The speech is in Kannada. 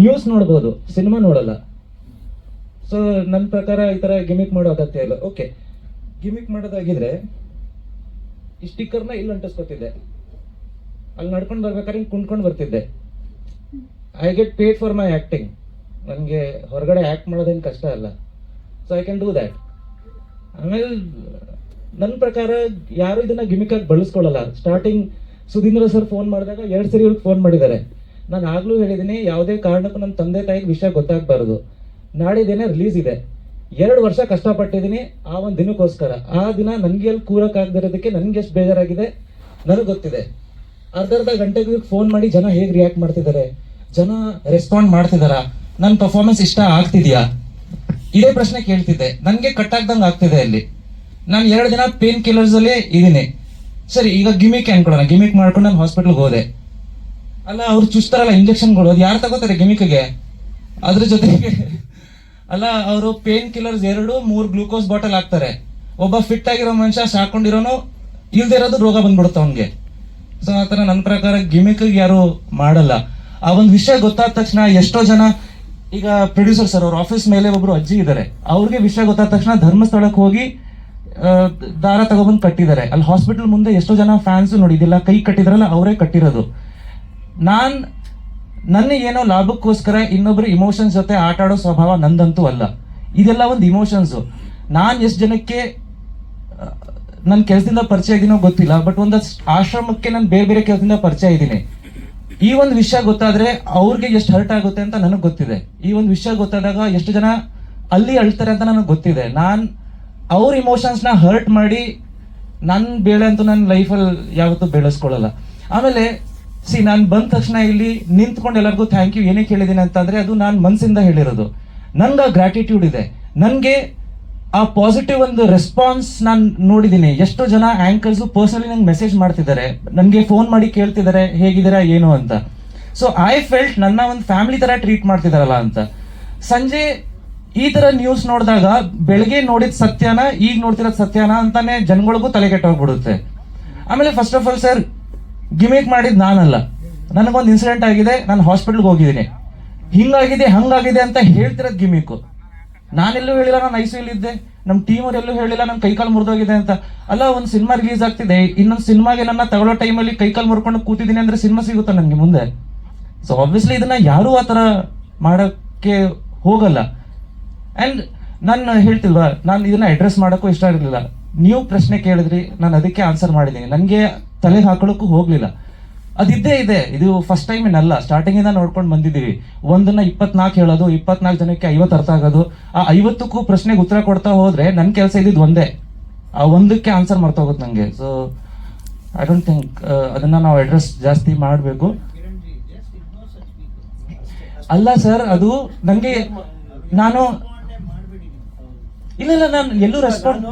ನ್ಯೂಸ್ ನೋಡ್ಬೋದು ಸಿನಿಮಾ ನೋಡಲ್ಲ. ಸೊ ನನ್ನ ಪ್ರಕಾರ ಈ ತರ ಗಿಮಿಕ್ ಮಾಡೋ ಅಗತ್ಯ ಇಲ್ಲ. ಓಕೆ ಗಿಮಿಕ್ ಮಾಡೋದಾಗಿದ್ರೆ ಈ ಸ್ಟಿಕ್ಕರ್ನ ಇಲ್ಲಿ ಅಂಟಿಸ್ಕೊತಿದ್ದೆ. ಅಲ್ಲಿ ನಡ್ಕೊಂಡು ಬರ್ಬೇಕಾದ್ರೆ ಹಿಂಗೆ ಕುಂಡ್ಕೊಂಡು ಬರ್ತಿದ್ದೆ. I get paid for my acting ನನಗೆ ಹೊರಗಡೆ ಆ್ಯಕ್ಟ್ ಮಾಡೋದೇನು ಕಷ್ಟ ಅಲ್ಲ. So I can do that ಆಮೇಲೆ ನನ್ನ ಪ್ರಕಾರ ಯಾರು ಇದನ್ನ ಗಿಮಿಕ್ ಆಗಿ ಬಳಸ್ಕೊಳ್ಳಲ್ಲ. ಸ್ಟಾರ್ಟಿಂಗ್ ಸುಧೀಂದ್ರ ಸರ್ ಫೋನ್ ಮಾಡಿದಾಗ ಎರಡು ಸರಿ ಇವ್ರಿಗೆ ಫೋನ್ ಮಾಡಿದ್ದಾರೆ. ನಾನು ಆಗ್ಲೂ ಹೇಳಿದ್ದೀನಿ, ಯಾವುದೇ ಕಾರಣಕ್ಕೂ ನನ್ನ ತಂದೆ ತಾಯಿಗೆ ವಿಷಯ ಗೊತ್ತಾಗಬಾರ್ದು. ನಾಡಿದ್ದೇನೆ ರಿಲೀಸ್ ಇದೆ. ಎರಡು ವರ್ಷ ಕಷ್ಟಪಟ್ಟಿದ್ದೀನಿ, ಆ ಒಂದು ದಿನಕ್ಕೋಸ್ಕರ. ಆ ದಿನ ನನಗೆ ಅಲ್ಲಿ ಕೂರಕ್ಕಾಗದಿರೋದಕ್ಕೆ ನನಗೆ ಎಷ್ಟು ಬೇಜಾರಾಗಿದೆ ನನಗೆ ಗೊತ್ತಿದೆ. ಅರ್ಧ ಅರ್ಧ ಗಂಟೆಗೆ ಫೋನ್ ಮಾಡಿ ಜನ ಹೇಗೆ ರಿಯಾಕ್ಟ್ ಮಾಡ್ತಿದ್ದಾರೆ? ಜನ ರೆಸ್ಪಾಂಡ್ ಮಾಡ್ತಿದಾರ? ನನ್ನ ಪರ್ಫಾರ್ಮೆನ್ಸ್ ಇಷ್ಟ ಆಗ್ತಿದ್ಯಾ? ಇದೇ ಪ್ರಶ್ನೆ ಕೇಳ್ತಿದ್ದೆ. ನನಗೆ ಕಟ್ಟಾಗ್ದಂಗೆ ಆಗ್ತಿದೆ ಅಲ್ಲಿ. ನಾನು ಎರಡು ದಿನ ಪೇನ್ ಕಿಲ್ಲರ್ಸ್ ಇದ್ದೀನಿ. ಸರಿ, ಈಗ ಗಿಮಿಕ್ ಅನ್ಕೊಡೋಣ ಗಿಮಿಕ್ ಮಾಡ್ಕೊಂಡು ನಾನು ಹಾಸ್ಪಿಟ್ಲ್ಗೆ ಹೋದೆ. ಅಲ್ಲ ಅವ್ರು ಚುಚ್ತಾರಲ್ಲ ಇಂಜೆಕ್ಷನ್ಗಳು ಅದು ಯಾರು ತಗೋತಾರೆ ಗೆಮಿಕ್ಗೆ ಅದ್ರ ಜೊತೆಗೆ ಅಲ್ಲ ಅವರು ಪೇನ್ ಕಿಲ್ಲರ್ಸ್ ಎರಡು ಮೂರು ಗ್ಲೂಕೋಸ್ ಬಾಟಲ್ ಹಾಕ್ತಾರೆ. ಒಬ್ಬ ಫಿಟ್ ಆಗಿರೋ ಮನುಷ್ಯ ಸಾಕೊಂಡಿರೋನು ಇಲ್ದೇ ಇರೋದು ರೋಗ ಬಂದ್ಬಿಡುತ್ತೆ ಅವನ್ಗೆ. ಸೊ ಆತರ ನನ್ನ ಪ್ರಕಾರ ಗಿಮಿಕ್ ಯಾರು ಮಾಡಲ್ಲ. ಆ ಒಂದು ವಿಷಯ ಗೊತ್ತಾದ ತಕ್ಷಣ ಎಷ್ಟೋ ಜನ ಈಗ ಪ್ರೊಡ್ಯೂಸರ್ ಸರ್ ಅವ್ರ ಆಫೀಸ್ ಮೇಲೆ ಒಬ್ರು ಅಜ್ಜಿ ಇದ್ದಾರೆ ಅವ್ರಿಗೆ ವಿಷಯ ಗೊತ್ತಾದ ತಕ್ಷಣ ಧರ್ಮಸ್ಥಳಕ್ಕೆ ಹೋಗಿ ಆ, ದಾರ ತಗೊಬಂದು ಕಟ್ಟಿದ್ದಾರೆ. ಅಲ್ಲಿ ಹಾಸ್ಪಿಟಲ್ ಮುಂದೆ ಎಷ್ಟೋ ಜನ ಫ್ಯಾನ್ಸ್ ನೋಡಿದಿಲ್ಲ ಕೈ ಕಟ್ಟಿದ್ರಲ್ಲ ಅವರೇ ಕಟ್ಟಿರೋದು. ನಾನ್ ನನ್ನ ಏನೋ ಲಾಭಕ್ಕೋಸ್ಕರ ಇನ್ನೊಬ್ರು ಇಮೋಷನ್ಸ್ ಜೊತೆ ಆಟ ಆಡೋ ಸ್ವಭಾವ ನಂದಂತೂ ಅಲ್ಲ. ಇದೆಲ್ಲ ಒಂದು ಇಮೋಷನ್ಸ್ ನಾನ್ ಎಷ್ಟು ಜನಕ್ಕೆ ನನ್ನ ಕೆಲಸದಿಂದ ಪರಿಚಯ ಇದೀನೋ ಗೊತ್ತಿಲ್ಲ ಬಟ್ ಒಂದು ಆಶ್ರಮಕ್ಕೆ ನಾನು ಬೇರೆ ಬೇರೆ ಕೆಲಸದಿಂದ ಪರಿಚಯ ಇದ್ದೀನಿ. ಈ ಒಂದು ವಿಷಯ ಗೊತ್ತಾದ್ರೆ ಅವ್ರಿಗೆ ಎಷ್ಟು ಹರ್ಟ್ ಆಗುತ್ತೆ ಅಂತ ನನಗೆ ಗೊತ್ತಿದೆ. ಈ ಒಂದು ವಿಷಯ ಗೊತ್ತಾದಾಗ ಎಷ್ಟು ಜನ ಅಲ್ಲಿ ಅಳ್ತಾರೆ ಅಂತ ನನಗೆ ಗೊತ್ತಿದೆ. ನಾನು ಅವ್ರ ಇಮೋಷನ್ಸ್ನ ಹರ್ಟ್ ಮಾಡಿ ನನ್ನ ಬೇಳೆ ಅಂತೂ ನನ್ನ ಲೈಫಲ್ಲಿ ಯಾವತ್ತೂ ಬೆಳೆಸ್ಕೊಳ್ಳಲ್ಲ. ಆಮೇಲೆ ಸಿ ನಾನು ಬಂದ ತಕ್ಷಣ ಇಲ್ಲಿ ನಿಂತ್ಕೊಂಡು ಎಲ್ಲರಿಗೂ ಥ್ಯಾಂಕ್ ಯು ಏನಕ್ಕೆ ಹೇಳಿದ್ದೀನಿ ಅಂತಂದ್ರೆ ಅದು ನಾನು ಮನಸ್ಸಿಂದ ಹೇಳಿರೋದು. ನನ್ಗೆ ಗ್ರಾಟಿಟ್ಯೂಡ್ ಇದೆ. ನನಗೆ ಆ ಪಾಸಿಟಿವ್ ಒಂದು ರೆಸ್ಪಾನ್ಸ್ ನಾನು ನೋಡಿದ್ದೀನಿ ಎಷ್ಟೋ ಜನ ಆ್ಯಂಕರ್ಸು ಪರ್ಸನಲಿ ನಂಗೆ ಮೆಸೇಜ್ ಮಾಡ್ತಿದ್ದಾರೆ. ನನಗೆ ಫೋನ್ ಮಾಡಿ ಕೇಳ್ತಿದ್ದಾರೆ, ಹೇಗಿದ್ದೀರಾ, ಏನು ಅಂತ. ಸೊ ಐ ಫೆಲ್ಟ್ ನನ್ನ ಒಂದು ಫ್ಯಾಮಿಲಿ ತರ ಟ್ರೀಟ್ ಮಾಡ್ತಿದಾರಲ್ಲ ಅಂತ. ಸಂಜೆ ಈ ತರ ನ್ಯೂಸ್ ನೋಡಿದಾಗ ಬೆಳಗ್ಗೆ ನೋಡಿದ ಸತ್ಯನ, ಈಗ ನೋಡ್ತಿರೋದು ಸತ್ಯನ ಅಂತಾನೆ ಜನಗಳಿಗೂ ತಲೆ ಕೆಟ್ಟೋಗ್ಬಿಡುತ್ತೆ ಆಮೇಲೆ first of all sir gimmick ಮಾಡಿದ್ ನಾನಲ್ಲ. ನನಗೊಂದು ಇನ್ಸಿಡೆಂಟ್ ಆಗಿದೆ, ನಾನು ಹಾಸ್ಪಿಟ್ಲ್ಗೆ ಹೋಗಿದ್ದೀನಿ. ಹಿಂಗಾಗಿದೆ, ಹಂಗಾಗಿದೆ ಅಂತ ಹೇಳ್ತಿರೋದು ಗಿಮಿಕ್ ನಾನೆಲ್ಲೂ ಹೇಳಿಲ್ಲ, ನಾನು ಐಸಿಯಲ್ ಇದ್ದೆ ನಮ್ಮ ಟೀಮ್ ಅವ್ರು ಎಲ್ಲೂ ಹೇಳಿಲ್ಲ ನನ್ನ ಕೈಕಾಲು ಮುರಿದೋಗಿದೆ ಅಂತ. ಅಲ್ಲ, ಒಂದು ಸಿನಿಮಾ ರಿಲೀಸ್ ಆಗ್ತಿದೆ. ಇನ್ನೊಂದು ಸಿನಿಮಾಗೆ ನನ್ನ ತಗೊಳ್ಳೋ ಟೈಮಲ್ಲಿ ಕೈಕಾಲು ಮುರ್ಕೊಂಡು ಕೂತಿದ್ದೀನಿ ಅಂದರೆ ಸಿನಿಮಾ ಸಿಗುತ್ತಾ ನನಗೆ ಮುಂದೆ? ಸೊ ಆಬ್ವಿಯಸ್ಲಿ ಇದನ್ನ ಯಾರೂ ಆ ಥರ ಮಾಡೋಕ್ಕೆ ಹೋಗಲ್ಲ. ಆ್ಯಂಡ್ ನಾನು ಹೇಳ್ತಿಲ್ವಾ, ನಾನು ಇದನ್ನ ಅಡ್ರೆಸ್ ಮಾಡೋಕ್ಕೂ ಇಷ್ಟ ಇರಲಿಲ್ಲ ನೀವು ಪ್ರಶ್ನೆ ಕೇಳಿದ್ರಿ, ನಾನು ಅದಕ್ಕೆ ಆನ್ಸರ್ ಮಾಡಿದ್ದೀನಿ. ನನಗೆ ತಲೆ ಹಾಕೊಳ್ಳೋಕ್ಕೂ ಹೋಗಲಿಲ್ಲ. ಅದಿದ್ದೇ ಇದೆ. ಇದು ಫಸ್ಟ್ ಟೈಮ್ ಏನಲ್ಲ. ಸ್ಟಾರ್ಟಿಂಗಿಂದ ನೋಡ್ಕೊಂಡು ಬಂದಿದ್ದೀವಿ. ಒಂದನ್ನ ಇಪ್ಪತ್ನಾಲ್ಕು ಹೇಳೋದು, ಇಪ್ಪತ್ನಾಲ್ಕು ಜನಕ್ಕೆ ಐವತ್ತು ಅರ್ಥ ಆಗೋದು. ಆ ಐವತ್ತಕ್ಕೂ ಪ್ರಶ್ನೆಗೆ ಉತ್ತರ ಕೊಡ್ತಾ ಹೋದರೆ ನನ್ನ ಕೆಲಸ ಇದ್ದಿದ್ದು ಒಂದೇ. ಆ ಒಂದಕ್ಕೆ ಆನ್ಸರ್ ಮರ್ತೋಗುತ್ತೆ ನನಗೆ ಸೊ ಐ ಡೋಂಟ್ ಥಿಂಕ್ ಅದನ್ನು ನಾವು ಅಡ್ರೆಸ್ ಜಾಸ್ತಿ ಮಾಡಬೇಕು. ಅಲ್ಲ ಸರ್ ಅದು ನನಗೆ, ನಾನು, ಇಲ್ಲ ಇಲ್ಲ, ನಾನು ಎಲ್ಲೂ ರೆಸ್ಪಾಂಡ್